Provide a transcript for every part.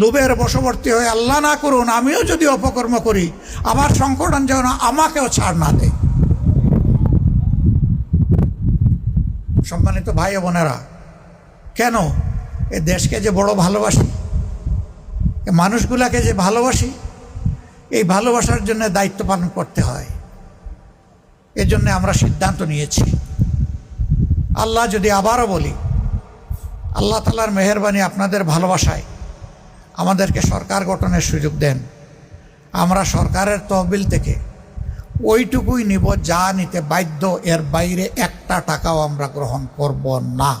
লোভের বশবর্তী হয়ে আল্লাহ না করুন, আমিও যদি অপকর্ম করি, আমার সংকটন যেন আমাকেও ছাড় না দেয়। সম্মানিত ভাই বোনেরা, কেন এ দেশকে যে বড় ভালোবাসি, এ মানুষগুলাকে যে ভালোবাসি, এই ভালোবাসার জন্য দায়িত্ব পালন করতে হয়। এজন্য আমরা সিদ্ধান্ত নিয়েছি। আল্লাহ যদি আবারও বলি, আল্লাহ তালার মেহরবানি আপনাদের ভালোবাসায়। আমাদেরকে সরকার গঠনের সুযোগ দেন। আমরা সরকারের তহবিল থেকে ওইটুকুই নিব যা নিতে বাধ্য, এর বাইরে একটা টাকাও আমরা গ্রহণ করব না।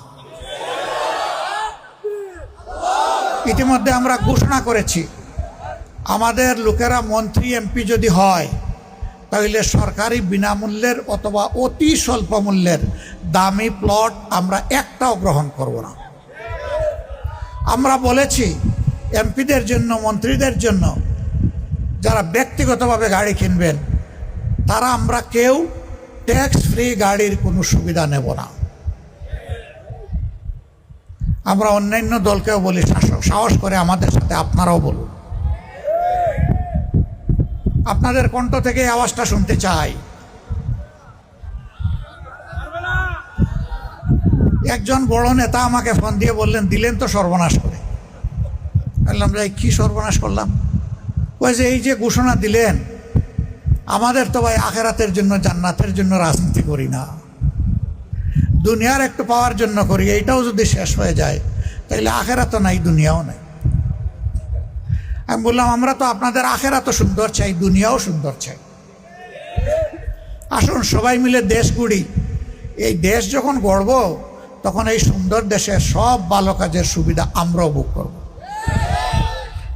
ইতিমধ্যে আমরা ঘোষণা করেছি, আমাদের লোকেরা মন্ত্রী, এমপি যদি হয় তাহলে সরকারি বিনামূল্যের অথবা অতি স্বল্প মূল্যের দামি প্লট আমরা একটাও গ্রহণ করব না। আমরা বলেছি এমপিদের জন্য, মন্ত্রীদের জন্য যারা ব্যক্তিগতভাবে গাড়ি কিনবেন, তারা আমরা কেউ ট্যাক্স ফ্রি গাড়ির কোনো সুবিধা নেব না। আমরা অন্যান্য দলকেও বলি, শাসক, সাহস করে আমাদের সাথে আপনারাও বলুন। আপনাদের কণ্ঠ থেকে আওয়াজটা শুনতে চাই। একজন বড় নেতা আমাকে ফোন দিয়ে বললেন, দিলেন তো সর্বনাশ করে। বললাম যে কী সর্বনাশ করলাম? ওই যে এই যে ঘোষণা দিলেন, আমাদের তো ভাই আখেরাতের জন্য, জান্নাতের জন্য রাজনীতি করি না। দুনিয়ার একটু পাওয়ার জন্য করি, এইটাও যদি শেষ হয়ে যায় তাহলে আখেরা তো নাই, দুনিয়াও নাই। আমি বললাম, আমরা তো আপনাদের আখেরা তো সুন্দর চাই, দুনিয়াও সুন্দর চাই। আসুন, সবাই মিলে দেশ গুড়ি। এই দেশ যখন গড়ব, তখন এই সুন্দর দেশের সব ভালো কাজের সুবিধা আমরাও ভোগ করব।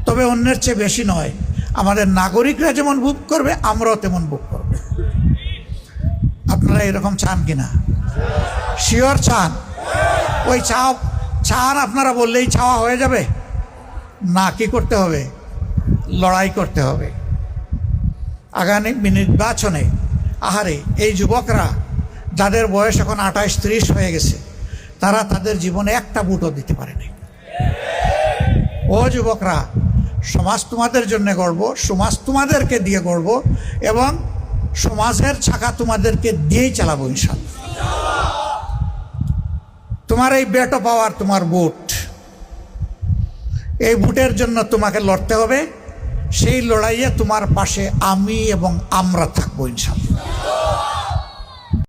তবে অন্যের চেয়ে বেশি নয়। আমাদের নাগরিকরা যেমন ভোগ করবে, আমরাও তেমন ভোগ করব। আপনারা এরকম চান কিনা? শিওর চান? ওই চা চান আপনারা বললেই চাওয়া হয়ে যাবে? না, কি করতে হবে? লড়াই করতে হবে। আগামী নির্বাচনে, আহারে, এই যুবকরা যাদের বয়স এখন আঠাশ, ত্রিশ হয়ে গেছে, তারা তাদের জীবনে একটা বুটও দিতে পারেনি। ও যুবকরা সমাজ তোমাদের জন্য গড়ব, সমাজ তোমাদেরকে দিয়ে গড়ব এবং সমাজের ছাকা তোমাদেরকে দিয়েই চালাবো ইনশাল্লাহ তোমার এই বেটো পাওয়ার তোমার বুট এই বুটের জন্য তোমাকে লড়তে হবে। সেই লড়াইয়ে তোমার পাশে আমি এবং আমরা থাকব ইনশাল্লাহ